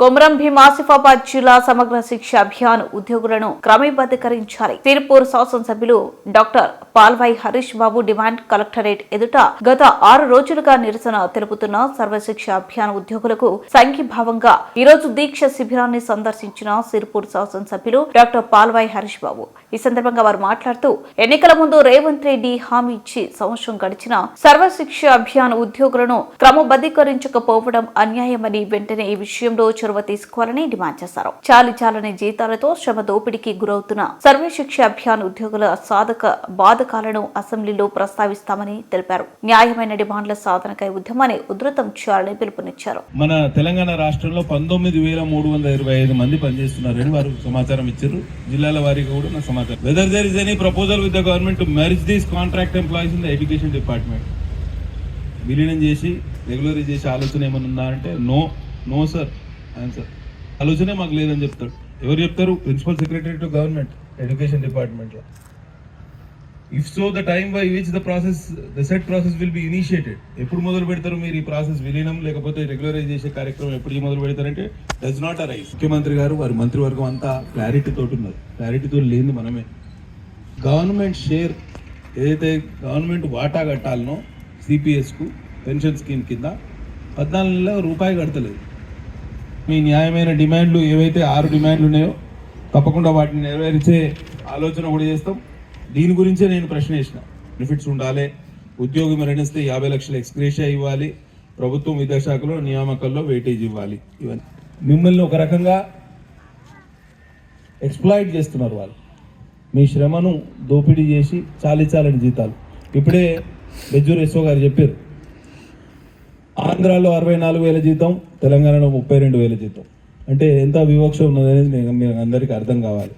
కొమరం భీం ఆసిఫాబాద్ జిల్లా సమగ్ర శిక్ష అభియాన్ ఉద్యోగులను క్రమబద్ధీకరించాలి. తిరుపూర్ శాసనసభ్యులు doctor Palvai Harish Babu demand collectorate ఎదుట గత ఆరు రోజులుగా నిరసన తెలుపుతున్న సర్వశిక్ష అభియాన్ ఉద్యోగులకు సంఘీభావంగా ఈ రోజు దీక్ష శిబిరాన్ని సందర్శించిన సిరిపూర్ శాసనసభ్యులు డాక్టర్ పాల్వాయి హరీష్ బాబు. ఈ సందర్భంగా వారు మాట్లాడుతూ ఎన్నికల ముందు రేవంత్ రెడ్డి హామీ ఇచ్చి సంవత్సరం గడిచిన సర్వశిక్ష అభియాన్ ఉద్యోగులను క్రమబద్ధీకరించకపోవడం అన్యాయమని వెంటనే ఈ విషయంలో చొరవ తీసుకోవాలని డిమాండ్ చేశారు. చాలి చాలని జీతాలతో శ్రమ దోపిడీకి గురవుతున్న సర్వశిక్ష అభియాన్ ఉద్యోగుల సాధక బాధకాలను అసెంబ్లీలో ప్రస్తావిస్తామని తెలిపారు. న్యాయమైన డిమాండ్ల సాధనకై ఉద్యమాన్ని ఉధృతం చేయాలని పిలుపునిచ్చారు. మన తెలంగాణ రాష్ట్రంలో పంతొమ్మిది వేల మూడు వందల ఇరవై ఐదు మంది పనిచేస్తున్నారని వారు సమాచారం ఇచ్చారు. జిల్లాల వారీగా కూడా నా సమాచారం. Whether there is any proposal with the government to these contract employees in the education department విలీనం చేసి రెగ్యులరైజ్ చేసే ఆలోచన ఏమైనా ఉందా అంటే నో నో సార్ ఆన్సర్ ఆలోచనే మాకు లేదని చెప్తాడు. ఎవరు చెప్తారు? Principal secretary to government education డిపార్ట్మెంట్లో if so the time by which the process the set process will be initiated ఎప్పుడు మొదలు పెడతారు మీరు ఈ ప్రాసెస్ విలీనం? లేకపోతే రెగ్యులరైజ్ చేసే కార్యక్రమం ఎప్పుడు మొదలు పెడతారంటే డస్ నాట్ అరైజ్ ముఖ్యమంత్రి గారు వారి మంత్రివర్గం అంతా క్లారిటీ తోటి ఉన్నారు క్లారిటీతో లేని మనమే. గవర్నమెంట్ షేర్ ఏదైతే గవర్నమెంట్ వాటా కట్టాలనో సిపిఎస్కు పెన్షన్ స్కీమ్ కింద పద్నాలుగు నెలల రూపాయి కడతలేదు. మీ న్యాయమైన డిమాండ్లు ఏవైతే ఆరు డిమాండ్లు ఉన్నాయో తప్పకుండా వాటిని నెరవేర్చే ఆలోచన కూడా చేస్తాం. దీని గురించే నేను ప్రశ్న వేసిన. బెనిఫిట్స్ ఉండాలి ఉద్యోగి మరణిస్తే యాభై లక్షల ఎక్స్గ్రేషియా ఇవ్వాలి ప్రభుత్వం విద్యాశాఖలో నియామకాల్లో వెయిటేజ్ ఇవ్వాలి. ఇవన్నీ. మిమ్మల్ని ఒక రకంగా ఎక్స్ప్లాయిట్ చేస్తున్నారు వాళ్ళు. మీ శ్రమను దోపిడీ చేసి చాలి చాలని జీతాలు. ఇప్పుడే బెజ్జూర్ ఎస్ఓ గారు చెప్పారు ఆంధ్రాలో అరవై నాలుగు వేల జీతం తెలంగాణలో ముప్పై రెండు వేల జీతం. అంటే ఎంత వివక్ష ఉన్నదనేది మీకు అందరికీ అర్థం కావాలి.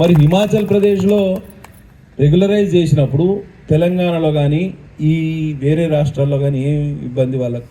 మరి హిమాచల్ ప్రదేశ్లో రెగ్యులరైజ్ చేసినప్పుడు తెలంగాణలో కానీ ఈ వేరే రాష్ట్రాల్లో కానీ ఏం ఇబ్బంది వాళ్ళకి